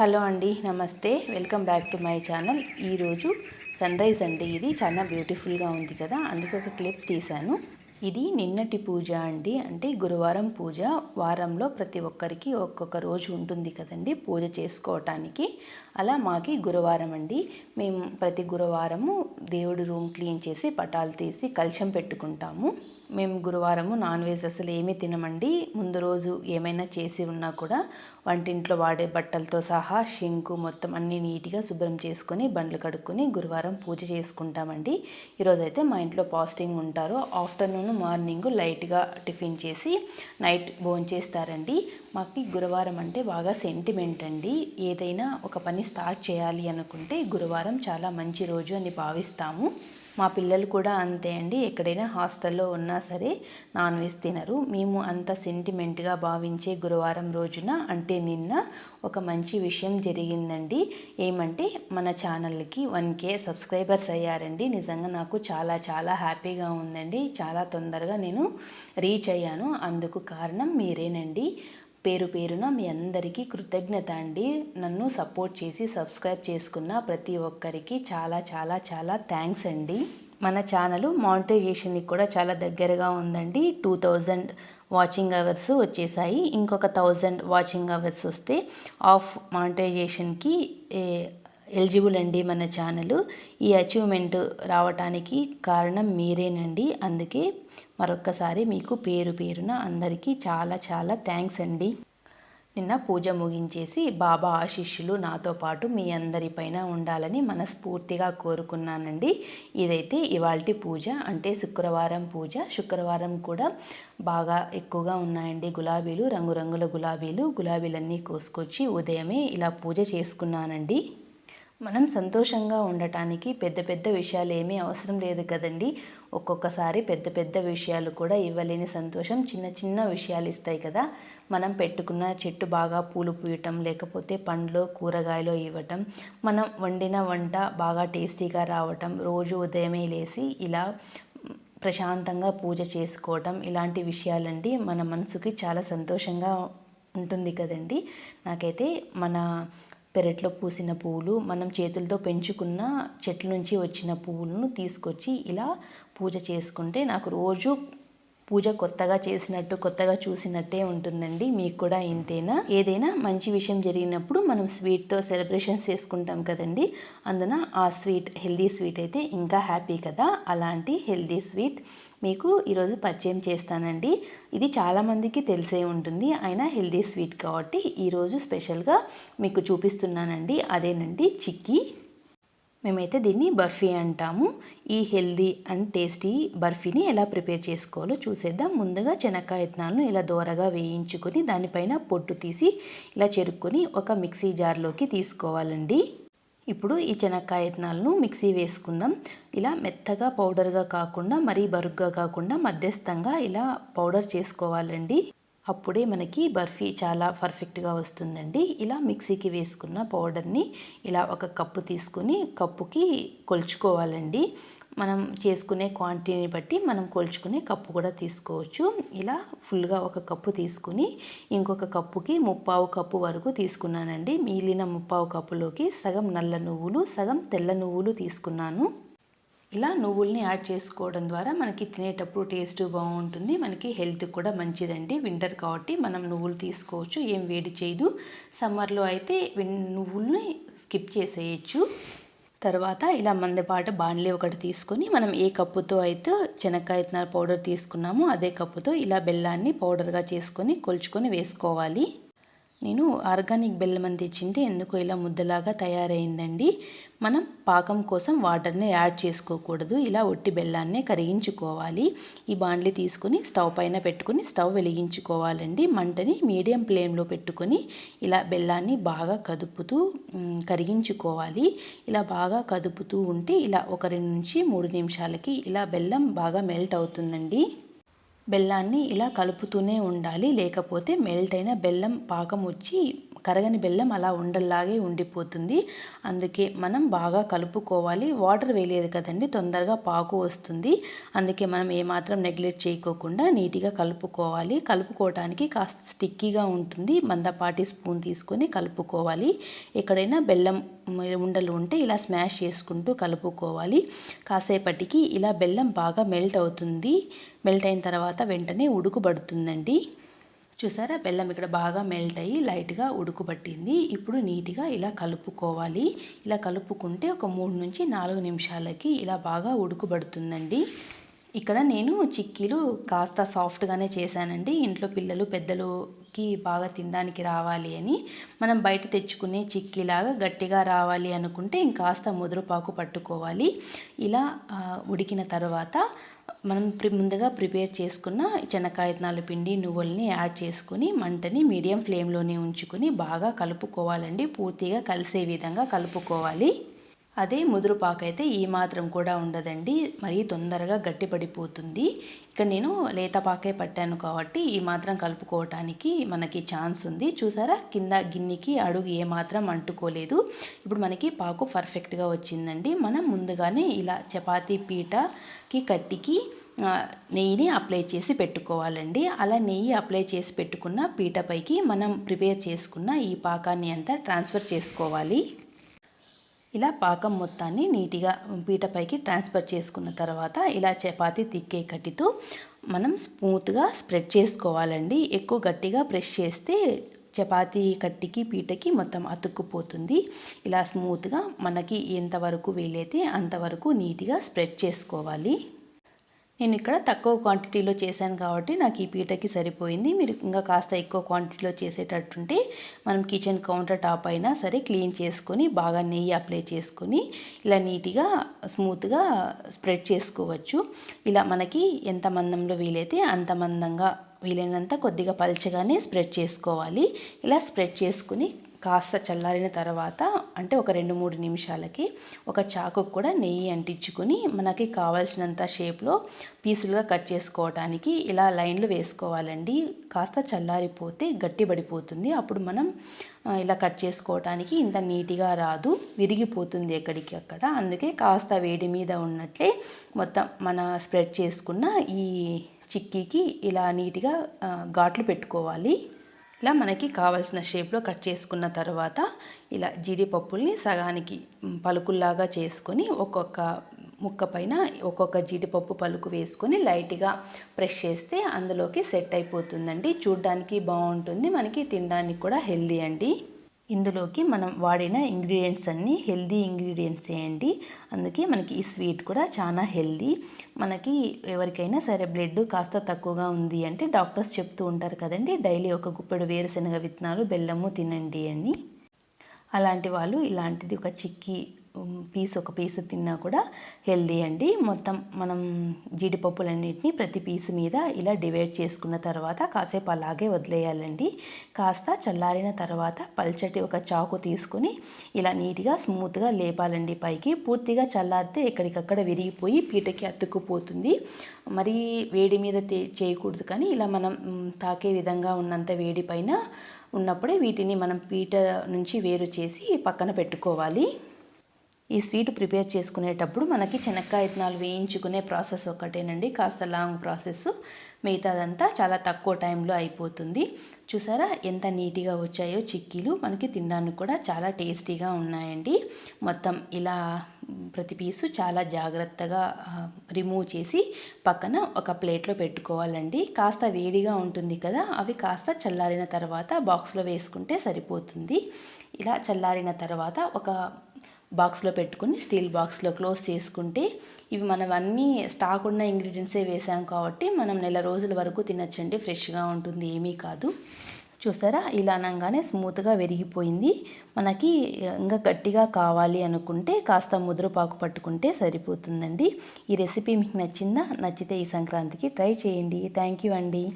Hello అండి నమస్తే. Welcome back to my channel. ఈరోజు సన్ రైజ్ అండి ఇది చాలా బ్యూటిఫుల్గా ఉంది కదా అందుకే ఒక క్లిప్ తీశాను. ఇది నిన్నటి పూజ అండి అంటే గురువారం పూజ. వారంలో ప్రతి ఒక్కరికి ఒక్కొక్క రోజు ఉంటుంది కదండి పూజ చేసుకోవటానికి. అలా మాకి గురువారం అండి. మేము ప్రతి గురువారము దేవుడి రూమ్ క్లీన్ చేసి పటాలు తీసి కలశం పెట్టుకుంటాము. మేము గురువారము నాన్ వెజ్ అసలు ఏమీ తినమండి. ముందు రోజు ఏమైనా చేసి ఉన్నా కూడా వంటింట్లో వాడే బట్టలతో సహా షింకు మొత్తం అన్నీ నీట్గా శుభ్రం చేసుకొని బండ్లు కడుక్కొని గురువారం పూజ చేసుకుంటామండి. ఈరోజు అయితే మా ఇంట్లో పాస్టింగ్ ఉంటారు. ఆఫ్టర్నూన్ మార్నింగ్ లైట్గా టిఫిన్ చేసి నైట్ భోంచేస్తారండి మాకు గురువారం అంటే బాగా సెంటిమెంట్ అండి. ఏదైనా ఒక పని స్టార్ట్ చేయాలి అనుకుంటే గురువారం చాలా మంచి రోజు అని భావిస్తాము. మా పిల్లలు కూడా అంతే అండి. ఎక్కడైనా హాస్టల్లో ఉన్నా సరే నాన్ వెజ్ తినరు. మేము అంత సెంటిమెంట్గా భావించే గురువారం రోజున అంటే నిన్న ఒక మంచి విషయం జరిగిందండి. ఏమంటే మన ఛానల్కి వన్ కే సబ్స్క్రైబర్స్ అయ్యారండి. నిజంగా నాకు చాలా చాలా హ్యాపీగా ఉందండి. చాలా తొందరగా నేను రీచ్ అయ్యాను. అందుకు కారణం మీరేనండి. పేరు పేరున మీ అందరికీ కృతజ్ఞత అండి నన్ను సపోర్ట్ చేసి సబ్స్క్రైబ్ చేసుకున్న ప్రతి ఒక్కరికి చాలా చాలా చాలా థ్యాంక్స్ అండి. మన ఛానల్ మానిటైజేషన్కి కూడా చాలా దగ్గరగా ఉందండి. టూ థౌజండ్ వాచింగ్ అవర్స్ వచ్చేసాయి. ఇంకొక థౌజండ్ వాచింగ్ అవర్స్ వస్తే ఆఫ్ మానిటైజేషన్కి ఎలిజిబుల్ అండి మన ఛానల్. ఈ అచీవ్మెంట్ రావటానికి కారణం మీరేనండి. అందుకే మరొక్కసారి మీకు పేరు పేరున అందరికీ చాలా చాలా థ్యాంక్స్ అండి. నిన్న పూజ ముగించేసి బాబా ఆశిష్యులు నాతో పాటు మీ అందరిపైన ఉండాలని మనస్ఫూర్తిగా కోరుకున్నానండి. ఇదైతే ఇవాల్టి పూజ అంటే శుక్రవారం పూజ. శుక్రవారం కూడా బాగా ఎక్కువగా ఉన్నాయండి గులాబీలు రంగురంగుల గులాబీలు. గులాబీలన్నీ కోసుకొచ్చి ఉదయమే ఇలా పూజ చేసుకున్నానండి. మనం సంతోషంగా ఉండటానికి పెద్ద పెద్ద విషయాలు ఏమీ అవసరం లేదు కదండి. ఒక్కొక్కసారి పెద్ద పెద్ద విషయాలు కూడా ఇవ్వలేని సంతోషం చిన్న చిన్న విషయాలు ఇస్తాయి కదా. మనం పెట్టుకున్న చెట్టు బాగా పూలు పూయటం లేకపోతే పండ్లు కూరగాయలు ఇవ్వటం మనం వండిన వంట బాగా టేస్టీగా రావటం రోజు ఉదయమే లేసి ఇలా ప్రశాంతంగా పూజ చేసుకోవటం ఇలాంటి విషయాలండి మన మనసుకి చాలా సంతోషంగా ఉంటుంది కదండి. నాకైతే మన పెరట్లో పూసిన పువ్వులు మనం చేతులతో పెంచుకున్న చెట్ల నుంచి వచ్చిన పువ్వులను తీసుకొచ్చి ఇలా పూజ చేసుకుంటే నాకు రోజు పూజ కొత్తగా చేసినట్టు కొత్తగా చూసినట్టే ఉంటుందండి. మీకు కూడా ఇంతేనా? ఏదైనా మంచి విషయం జరిగినప్పుడు మనం స్వీట్తో సెలబ్రేషన్స్ చేసుకుంటాం కదండి. అందున ఆ స్వీట్ హెల్దీ స్వీట్ అయితే ఇంకా హ్యాపీ కదా. అలాంటి హెల్దీ స్వీట్ మీకు ఈరోజు పరిచయం చేస్తానండి. ఇది చాలామందికి తెలిసే ఉంటుంది. అయినా హెల్దీ స్వీట్ కాబట్టి ఈరోజు స్పెషల్గా మీకు చూపిస్తున్నానండి. అదేనండి చిక్కీ. మేమైతే దీన్ని బర్ఫీ అంటాము. ఈ హెల్దీ అండ్ టేస్టీ బర్ఫీని ఎలా ప్రిపేర్ చేసుకోవాలో చూసేద్దాం. ముందుగా చెనక్కాయ ఇత్తనాలను ఇలా దోరగా వేయించుకొని దానిపైన పొట్టు తీసి ఇలా చెరుక్కొని ఒక మిక్సీ జార్లోకి తీసుకోవాలండి. ఇప్పుడు ఈ చెనక్కాయ ఇత్తనాలను మిక్సీ వేసుకుందాం. ఇలా మెత్తగా పౌడర్గా కాకుండా మరీ బరుగ్గా కాకుండా మధ్యస్థంగా ఇలా పౌడర్ చేసుకోవాలండి. అప్పుడే మనకి బర్ఫీ చాలా పర్ఫెక్ట్గా వస్తుందండి. ఇలా మిక్సీకి వేసుకున్న పౌడర్ని ఇలా ఒక కప్పు తీసుకుని కప్పుకి కొలుచుకోవాలండి. మనం చేసుకునే క్వాంటిటీని బట్టి మనం కొలుచుకునే కప్పు కూడా తీసుకోవచ్చు. ఇలా ఫుల్గా ఒక కప్పు తీసుకుని ఇంకొక కప్పుకి ముప్పావు కప్పు వరకు తీసుకున్నానండి. మిగిలిన ముప్పావు కప్పులోకి సగం నల్ల నువ్వులు సగం తెల్ల నువ్వులు తీసుకున్నాను. ఇలా నువ్వుల్ని యాడ్ చేసుకోవడం ద్వారా మనకి తినేటప్పుడు టేస్ట్ బాగుంటుంది. మనకి హెల్త్ కూడా మంచిదండి. వింటర్ కాబట్టి మనం నువ్వులు తీసుకోవచ్చు. ఏం వేడి చేయదు. సమ్మర్లో అయితే నువ్వుల్ని స్కిప్ చేసేయచ్చు. తర్వాత ఇలా మందపాటు బాండ్లీ ఒకటి తీసుకొని మనం ఏ కప్పుతో అయితే చెనక్కాయ ఇత్తనాల పౌడర్ తీసుకున్నామో అదే కప్పుతో ఇలా బెల్లాన్ని పౌడర్గా చేసుకొని కొలుచుకొని వేసుకోవాలి. నేను ఆర్గానిక్ బెల్లం అని తెచ్చింటే ఎందుకు ఇలా ముద్దలాగా తయారైందండి. మనం పాకం కోసం వాటర్ని యాడ్ చేసుకోకూడదు. ఇలా ఒట్టి బెల్లాన్నే కరిగించుకోవాలి. ఈ బాండ్లీ తీసుకుని స్టవ్ పైన పెట్టుకుని స్టవ్ వెలిగించుకోవాలండి. మంటని మీడియం ఫ్లేమ్లో పెట్టుకొని ఇలా బెల్లాన్ని బాగా కదుపుతూ కరిగించుకోవాలి. ఇలా బాగా కదుపుతూ ఉంటే ఇలా ఒక రెండు నుంచి మూడు నిమిషాలకి ఇలా బెల్లం బాగా మెల్ట్ అవుతుందండి. బెల్లాన్ని ఇలా కలుపుతూనే ఉండాలి. లేకపోతే మెల్ట్ అయిన బెల్లం పాకం వచ్చి కరగని బెల్లం అలా ఉండల్లాగే ఉండిపోతుంది. అందుకే మనం బాగా కలుపుకోవాలి. వాటర్ వేయలేదు కదండి తొందరగా పాకు వస్తుంది. అందుకే మనం ఏమాత్రం నెగ్లెక్ట్ చేయకోకుండా నీట్గా కలుపుకోవాలి. కలుపుకోవడానికి కాస్త స్టిక్కీగా ఉంటుంది. మందపాటి స్పూన్ తీసుకొని కలుపుకోవాలి. ఎక్కడైనా బెల్లం ఉండలు ఉంటే ఇలా స్మాష్ చేసుకుంటూ కలుపుకోవాలి. కాసేపటికి ఇలా బెల్లం బాగా మెల్ట్ అవుతుంది. మెల్ట్ అయిన తర్వాత వెంటనే ఉడుకుబడుతుందండి చూసారా? బెల్లం ఇక్కడ బాగా మెల్ట్ అయ్యి లైట్గా ఉడుకుబట్టింది ఇప్పుడు నీట్గా ఇలా కలుపుకోవాలి. ఇలా కలుపుకుంటే ఒక మూడు నుంచి నాలుగు నిమిషాలకి ఇలా బాగా ఉడుకుబడుతుందండి ఇక్కడ నేను చిక్కీలు కాస్త సాఫ్ట్గానే చేశానండి. ఇంట్లో పిల్లలు పెద్దలుకి బాగా తినడానికి రావాలి అని. మనం బయట తెచ్చుకునే చిక్కీలాగా గట్టిగా రావాలి అనుకుంటే ఇంకాస్త ముదురుపాకు పట్టుకోవాలి. ఇలా ఉడికిన తర్వాత మనం ముందుగా ప్రిపేర్ చేసుకున్న చెనక్కాయతనాల పిండి నువ్వుల్ని యాడ్ చేసుకుని మంటని మీడియం ఫ్లేమ్లోనే ఉంచుకొని బాగా కలుపుకోవాలండి. పూర్తిగా కలిసే విధంగా కలుపుకోవాలి. అదే ముదురుపాకు అయితే ఈ మాత్రం కూడా ఉండదండి. మరీ తొందరగా గట్టిపడిపోతుంది. ఇక్కడ నేను లేతపాకే పట్టాను కాబట్టి ఈ మాత్రం కలుపుకోవటానికి మనకి ఛాన్స్ ఉంది. చూసారా? కింద గిన్నెకి అడుగు ఏమాత్రం అంటుకోలేదు. ఇప్పుడు మనకి పాకు పర్ఫెక్ట్గా వచ్చిందండి. మనం ముందుగానే ఇలా చపాతీ పీటకి కట్టికి నెయ్యిని అప్లై చేసి పెట్టుకోవాలండి. అలా నెయ్యి అప్లై చేసి పెట్టుకున్న పీటపైకి మనం ప్రిపేర్ చేసుకున్న ఈ పాకాన్ని అంతా ట్రాన్స్ఫర్ చేసుకోవాలి. ఇలా పాకం మొత్తాన్ని నీట్గా పీటపైకి ట్రాన్స్ఫర్ చేసుకున్న తర్వాత ఇలా చపాతీ తిక్కే కట్టితో మనం స్మూత్గా స్ప్రెడ్ చేసుకోవాలండి. ఎక్కువ గట్టిగా ప్రెస్ చేస్తే చపాతీ కట్టికి పీటకి మొత్తం అతుక్కుపోతుంది. ఇలా స్మూత్గా మనకి ఎంతవరకు వీలైతే అంతవరకు నీట్గా స్ప్రెడ్ చేసుకోవాలి. నేను ఇక్కడ తక్కువ క్వాంటిటీలో చేశాను కాబట్టి నాకు ఈ పీటకి సరిపోయింది. మీరు ఇంకా కాస్త ఎక్కువ క్వాంటిటీలో చేసేటట్టుంటే మనం కిచెన్ కౌంటర్ టాప్ అయినా సరే క్లీన్ చేసుకొని బాగా నెయ్యి అప్లై చేసుకొని ఇలా నీట్గా స్మూత్గా స్ప్రెడ్ చేసుకోవచ్చు. ఇలా మనకి ఎంత మందంలో వీలైతే అంత మందంగా వీలైనంత కొద్దిగా పల్చగానే స్ప్రెడ్ చేసుకోవాలి. ఇలా స్ప్రెడ్ చేసుకుని కాస్త చల్లారిన తర్వాత అంటే ఒక రెండు మూడు నిమిషాలకి ఒక చాకు కూడా నెయ్యి అంటించుకొని మనకి కావాల్సినంత షేప్లో పీసులుగా కట్ చేసుకోవడానికి ఇలా లైన్లు వేసుకోవాలండి. కాస్త చల్లారిపోతే గట్టిపడిపోతుంది. అప్పుడు మనం ఇలా కట్ చేసుకోవటానికి ఇంత నీట్గా రాదు. విరిగిపోతుంది ఎక్కడికి అక్కడ. అందుకే కాస్త వేడి మీద ఉన్నట్లే మొత్తం మన స్ప్రెడ్ చేసుకున్న ఈ చిక్కీకి ఇలా నీట్గా ఘాట్లు పెట్టుకోవాలి. ఇలా మనకి కావాల్సిన షేప్లో కట్ చేసుకున్న తర్వాత ఇలా జీడిపప్పుల్ని సగానికి పలుకుల్లాగా చేసుకొని ఒక్కొక్క ముక్క పైన ఒక్కొక్క జీడిపప్పు పలుకు వేసుకొని లైట్గా ప్రెష్ చేస్తే అందులోకి సెట్ అయిపోతుందండి. చూడ్డానికి బాగుంటుంది. మనకి తినడానికి కూడా హెల్దీ అండి. ఇందులోకి మనం వాడిన ఇంగ్రీడియంట్స్ అన్నీ హెల్దీ ఇంగ్రీడియంట్స్ వేయండి అందుకే మనకి ఈ స్వీట్ కూడా చాలా హెల్దీ. మనకి ఎవరికైనా సరే బ్లడ్ కాస్త తక్కువగా ఉంది అంటే డాక్టర్స్ చెప్తూ ఉంటారు కదండి డైలీ ఒక గుప్పెడు వేరుశనగ విత్తనాలు బెల్లము తినండి అని. అలాంటి వాళ్ళు ఇలాంటిది ఒక చిక్కీ పీస్ ఒక పీస్ తిన్నా కూడా హెల్దీ అండి. మొత్తం మనం జీడిపప్పులన్నింటినీ ప్రతి పీసు మీద ఇలా డివైడ్ చేసుకున్న తర్వాత కాసేపు అలాగే వదిలేయాలండి. కాస్త చల్లారిన తర్వాత పల్చటి ఒక చాకు తీసుకొని ఇలా నీట్గా స్మూత్గా లేపాలండి పైకి. పూర్తిగా చల్లారితే ఎక్కడికక్కడ విరిగిపోయి పీటకి అతుక్కుపోతుంది. మరీ వేడి మీద చేయకూడదు కానీ ఇలా మనం తాకే విధంగా ఉన్నంత వేడి పైన ఉన్నప్పుడే వీటిని మనం పీట నుంచి వేరు చేసి పక్కన పెట్టుకోవాలి. ఈ స్వీట్ ప్రిపేర్ చేసుకునేటప్పుడు మనకి చెనక్కాయ ఇత్తనాలు వేయించుకునే ప్రాసెస్ ఒకటేనండి. కాస్త లాంగ్ ప్రాసెస్. మిగతాదంతా చాలా తక్కువ టైంలో అయిపోతుంది. చూసారా? ఎంత నీట్గా వచ్చాయో చిక్కీలు. మనకి తినడానికి కూడా చాలా టేస్టీగా ఉన్నాయండి. మొత్తం ఇలా ప్రతి పీసు చాలా జాగ్రత్తగా రిమూవ్ చేసి పక్కన ఒక ప్లేట్లో పెట్టుకోవాలండి. కాస్త వేడిగా ఉంటుంది కదా? అవి కాస్త చల్లారిన తర్వాత బాక్స్లో వేసుకుంటే సరిపోతుంది. ఇలా చల్లారిన తర్వాత ఒక బాక్స్లో పెట్టుకుని స్టీల్ బాక్స్లో క్లోజ్ చేసుకుంటే ఇవి మనం అన్నీ స్టాక్ ఉన్న ఇంగ్రీడియంట్సే వేసాం కాబట్టి మనం నెల రోజుల వరకు తినచ్చండి ఫ్రెష్గా ఉంటుంది ఏమీ కాదు. చూసారా? ఇలా అనగానే స్మూత్గా విరిగిపోయింది. మనకి ఇంకా గట్టిగా కావాలి అనుకుంటే కాస్త ముదురుపాకు పట్టుకుంటే సరిపోతుందండి. ఈ రెసిపీ మీకు నచ్చిందా? నచ్చితే ఈ సంక్రాంతికి ట్రై చేయండి. థ్యాంక్ యూ అండి.